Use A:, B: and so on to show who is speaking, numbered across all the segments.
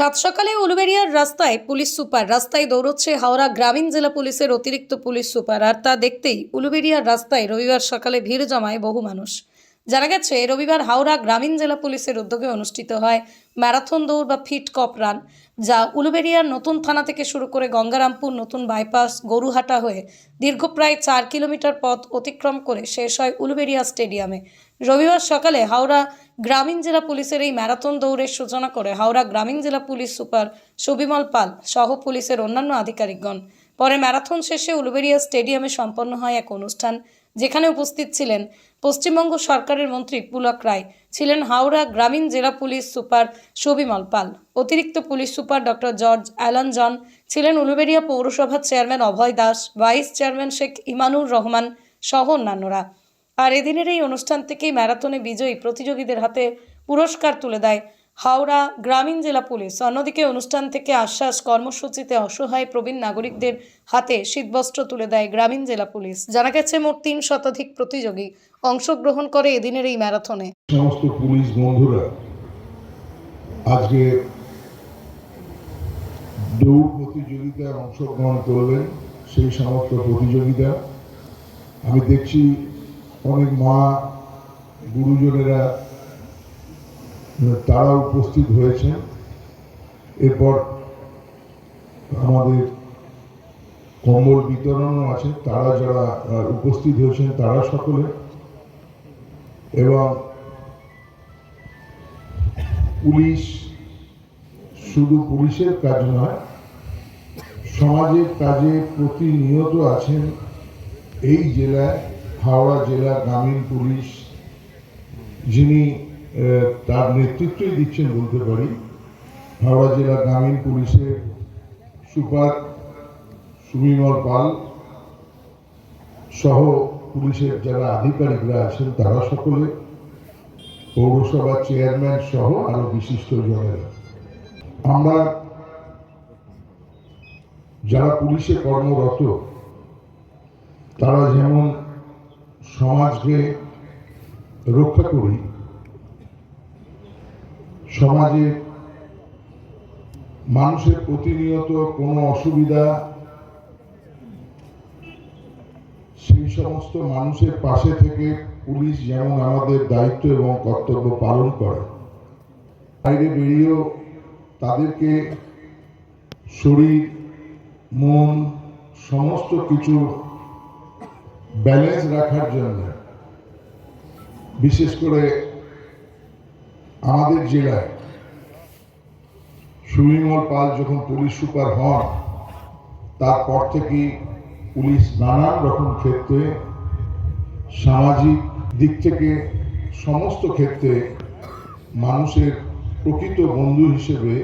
A: সাত সকালে উলুবেড়িয়ার রাস্তায় পুলিশ সুপার, রাস্তায় দৌড়চ্ছে হাওড়া গ্রামীণ জেলা পুলিশের অতিরিক্ত পুলিশ সুপার। আর তা দেখতেই উলুবেড়িয়ার রাস্তায় রবিবার সকালে ভিড় জমায় বহু মানুষ। জানা গেছে, রবিবার হাওড়া গ্রামীণ জেলা পুলিশের উদ্যোগে অনুষ্ঠিত হয় ম্যারাথন দৌড় বা ফিট কপ রান, যা উলুবেড়িয়ার নতুন থানা থেকে শুরু করে গঙ্গারামপুর নতুন বাইপাস, গরুহাটা হয়ে দীর্ঘ প্রায় চার কিলোমিটার পথ অতিক্রম করে শেষ হয় উলুবেড়িয়া স্টেডিয়ামে। রবিবার সকালে হাওড়া গ্রামীণ জেলা পুলিশের এই ম্যারাথন দৌড়ের সূচনা করে হাওড়া গ্রামীণ জেলা পুলিশ সুপার সুবিমল পাল সহ পুলিশের অন্যান্য আধিকারিকগণ। পরে ম্যারাথন শেষে উলুবেড়িয়া স্টেডিয়ামে সম্পন্ন হয় এক অনুষ্ঠান, যেখানে উপস্থিত ছিলেন পশ্চিমবঙ্গ সরকারের মন্ত্রী পুলক রায়, ছিলেন হাওড়া গ্রামীণ জেলা পুলিশ সুপার সুবিমল পাল, অতিরিক্ত police super doctor George Alan John, ছিলেন উলুবেড়িয়া পৌরসভার chairman Abhay Das, vice chairman Sheikh Imanur Rahman সহ অন্যান্যরা। আর এদিনের এই অনুষ্ঠান থেকেই ম্যারাথনে বিজয়ী প্রতিযোগীদের হাতে পুরস্কার তুলে দেয় হাওড়া গ্রামীণ জেলা পুলিশ। অন্যদিকে অনুষ্ঠান থেকে আশ্বাস কর্মসূচিতে অসহায় প্রবীণ নাগরিকদের হাতে শীতবস্ত্র তুলে দেয় গ্রামীণ জেলা পুলিশ। জানা গেছে, মোট তিন শতাধিক প্রতিযোগী অংশগ্রহণ করে এদিনের এই ম্যারাথনে।
B: সমস্ত পুলিশ বন্ধুরা আজকে দৌড় প্রতিযোগিতায় অংশগ্রহণ করলেন, সেই সমস্ত প্রতিযোগিতা। আমি দেখছি অনেক মা গুরুজনেরা তারা উপস্থিত হয়েছেন। এরপর আমাদের কম্বল বিতরণও আছে। তারা যারা উপস্থিত হয়েছেন তারা সকলে। এবং পুলিশ শুধু পুলিশের কাজ নয়, সমাজের কাজে প্রতিনিয়ত আছেন এই জেলায়। হাওড়া জেলা গ্রামীণ পুলিশ, যিনি তার নেতৃত্বই দিচ্ছেন বলতে পারি, হাওড়া জেলা গ্রামীণ পুলিশের সুপার সুমিমল পাল সহ পুলিশের যারা আধিকারিকরা আছেন তারা সকলে, পৌরসভার চেয়ারম্যান সহ আরও বিশিষ্ট জনেরা। আমরা যারা পুলিশে কর্মরত, তারা যেমন সমাজকে রক্ষা করি, সমাজে মানুষের প্রতিনিয়ত কোনো অসুবিধা, সেই সমস্ত মানুষের পাশে থেকে পুলিশ যেমন আমাদের দায়িত্ব এবং কর্তব্য পালন করে, বাইরে বেরিয়েও তাদেরকে শরীর, মন, সমস্ত কিছু ব্যালেন্স রাখার জন্য, বিশেষ করে আমাদের জেলায় সুবিমল পাল যখন পুলিশ সুপার হন, তারপর থেকেই পুলিশ নানান রকম ক্ষেত্রে, সামাজিক দিক থেকে সমস্ত ক্ষেত্রে মানুষের প্রকৃত বন্ধু হিসেবে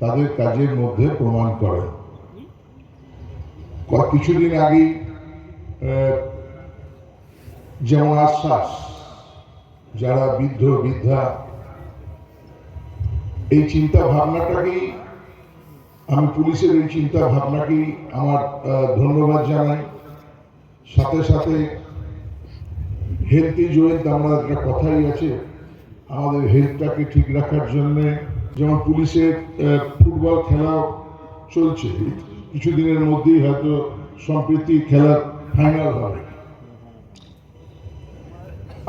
B: তাদের কাজের মধ্যে প্রমাণ করে কিছুদিন আগেই যেমন আশ্বাস, যারা বৃদ্ধ, বৃদ্ধা, এই চিন্তা ভাবনাটাকেই আমি পুলিশের এই চিন্তা ভাবনাকেই আমার ধন্যবাদ জানাই। সাথে সাথে হেলথ ইজ ওয়েলথ আমরা একটা কথাই আছে, আমাদের হেলথটাকে ঠিক রাখার জন্য যেমন পুলিশের ফুটবল খেলা চলছে। কিছুদিনের মধ্যেই হয়তো সম্প্রীতি খেলার ফাইনাল হবে।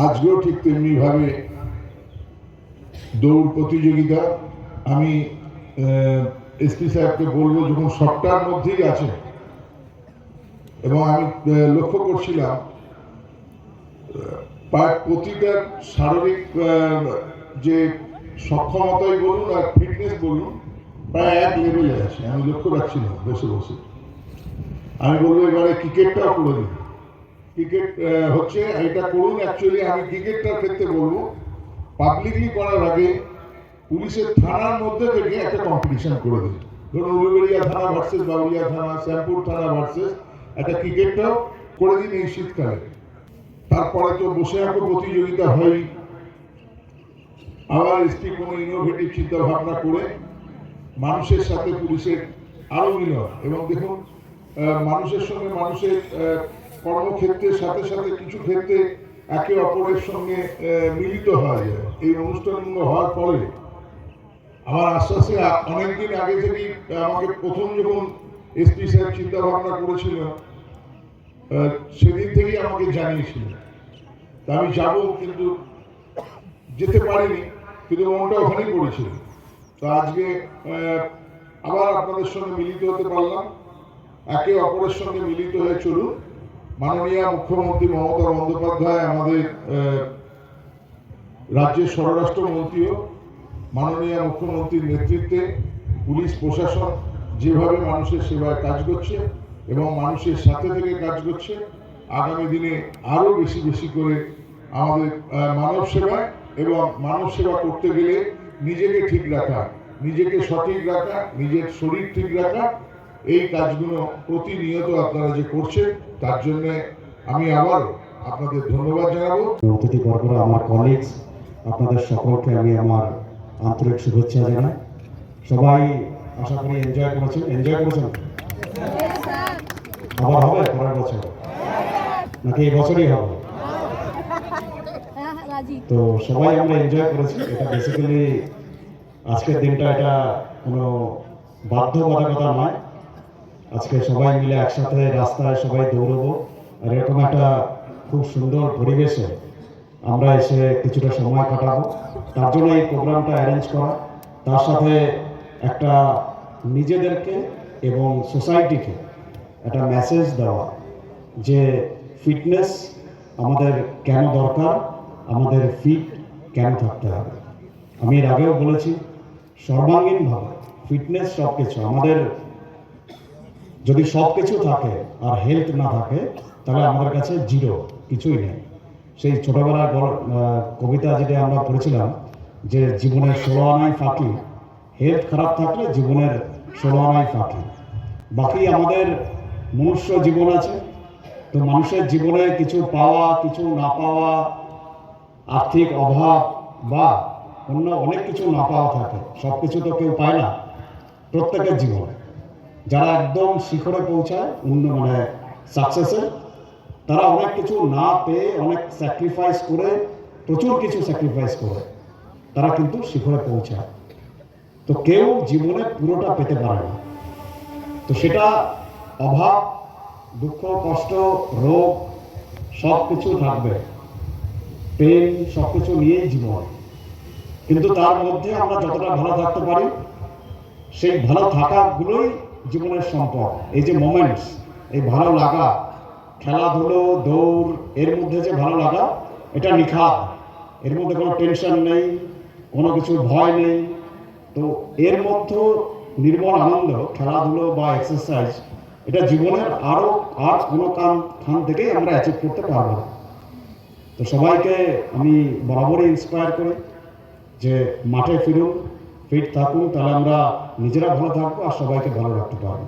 B: আজকেও ঠিক তেমনি ভাবে দৌড় প্রতিযোগিতা, আমি এসপি সাহেবকে বলব যখন সবটার মধ্যেই আছে, এবং আমি লক্ষ্য করছিলাম প্রতিটার শারীরিক যে সক্ষমতাই বলুন আর ফিটনেস বলুন, প্রায় এক লেভেলে আছে। আমি লক্ষ্য রাখছিলাম বসে বসে। আমি বলব, এবারে ক্রিকেটটাও করে দিন। ক্রিকেট হচ্ছে, এটা করুন অ্যাকচুয়ালি আমি ক্রিকেটটার ক্ষেত্রে বলব পাবলিকলি করার আগে পুলিশের থানার মধ্যে থেকে একটা কম্পিটিশন করে দিন। ধরুন, উলুবেড়িয়া থানা ভার্সেস বাবুলিয়া থানা, শ্যামপুর থানা ভার্সেস একটা ক্রিকেটটাও করে দিন এই শীতকালে। তারপরে তো বসে আঁকো প্রতিযোগিতা হয়। আবার এসপি কোনো ইনোভেটিভ চিন্তা ভাবনা করে মানুষের সাথে পুলিশের আরও মিলন। এবং দেখুন মানুষের সঙ্গে মানুষের কর্মক্ষেত্রের সাথে সাথে কিছু ক্ষেত্রে একে অপরের সঙ্গে মিলিত হওয়া যায় এই অনুষ্ঠানগুলো হওয়ার পরে আমার আশ্বাসে অনেকদিন আগে থেকেই আমাকে প্রথম যখন এসপি সাহেব চিন্তা ভাবনা করেছিল সেদিন থেকেই আমাকে জানিয়েছিল তা আমি যাব, কিন্তু যেতে পারিনি, কিন্তু মনটা ওখানেই পড়েছিল তো আজকে আবার আপনাদের সঙ্গে মিলিত হতে পারলাম। একে অপরের সঙ্গে মিলিত হয়ে চলুন। মাননীয় মুখ্যমন্ত্রী মমতা বন্দ্যোপাধ্যায়, আমাদের রাজ্যের স্বরাষ্ট্রমন্ত্রীও, মাননীয় মুখ্যমন্ত্রীর নেতৃত্বে, পুলিশ প্রশাসন যেভাবে মানুষের সেবায় কাজ করছে এবং মানুষের সাথে থেকে কাজ করছে, আগামী দিনে আরও বেশি বেশি করে আমাদের মানব সেবা এবং মানব সেবা করতে গেলে নিজেকে ঠিক রাখা, নিজেকে সঠিক রাখা, নিজের শরীর ঠিক রাখা এই কাজগুলো প্রতিনিয়ত আপনারা যে করছেন, তার জন্যে আমি আবারও আপনাদের ধন্যবাদ জানাব।
C: অতিথি বর্গরা, আমার কলিগস আপনাদের সকলকে আমি আমার আন্তরিক শুভেচ্ছা জানাই। সবাই আশা করি এনজয় করেছেন। এনজয় করেছেন? আবার হবে পরের বছর? নাকি এই বছরই হবে? তো সবাই আমরা এনজয় করেছি। এটা বেসিক্যালি আজকের দিনটা, এটা কোনো বাধ্যবাধকতা নয়। আজকে সবাই মিলে একসাথে রাস্তায় সবাই দৌড়বো। আর এরকম একটা খুব সুন্দর পরিবেশে আমরা এসে কিছুটা সময় কাটাবো। তার জন্য এই প্রোগ্রামটা অ্যারেঞ্জ করা। তার সাথে একটা নিজেদেরকে এবং সোসাইটিকে একটা মেসেজ দেওয়া যে ফিটনেস আমাদের কেন দরকার, আমাদের ফিট কেন থাকতে হবে। আমি এর আগেও বলেছি, সর্বাঙ্গীনভাবে ফিটনেস সব কিছু আমাদের যদি সব কিছু থাকে আর হেলথ না থাকে, তাহলে আমাদের কাছে জিরো কিছুই নেই। সেই ছোটবেলার কবিতা যেটা আমরা পড়েছিলাম, যে জীবনের ষোলো আনাই ফাঁকি হেলথ খারাপ থাকলে জীবনের ষোলো আনাই ফাঁকি। বাকি আমাদের মনুষ্য জীবন আছে, তো মানুষের জীবনে কিছু পাওয়া, কিছু না পাওয়া, আর্থিক অভাব বা অন্য অনেক কিছু না পাওয়া থাকে সব কিছু তো কেউ পায় না, প্রত্যেকের জীবনে। যারা একদম শিখরে পৌঁছায়, অন্য মানে সাকসেসে তারা অনেক কিছু না পেয়ে অনেক স্যাক্রিফাইস করে, প্রচুর কিছু স্যাক্রিফাইস করে, তারা কিন্তু শিখরে পৌঁছায়। তো কেউ জীবনে পুরোটা পেতে পারে না। তো সেটা অভাব, দুঃখ, কষ্ট, রোগ সব কিছু থাকবে। পেন সব কিছু নিয়েই জীবন। কিন্তু তার মধ্যে আমরা যতটা ভালো থাকতে পারি, সেই ভালো থাকাগুলোই জীবনের সম্পদ, এই যে মোমেন্টস এই ভালো লাগা, খেলাধুলো, দৌড়, এর মধ্যে যে ভালো লাগা, এটা নিখাদ। এর মধ্যে কোনো টেনশন নেই, কোনো কিছু ভয় নেই। তো এর মধ্যে নির্মল আনন্দ, খেলাধুলো বা এক্সারসাইজ এটা জীবনের আরও আর কোনো কাম খান থেকেই আমরা অ্যাচিভ করতে পারব তো সবাইকে আমি বরাবরই ইন্সপায়ার করি যে মাঠে ফিরুন ফিট থাকুন তাহলে আমরা নিজেরা ভালো থাকব আর সবাইকে ভালো রাখতে পারব।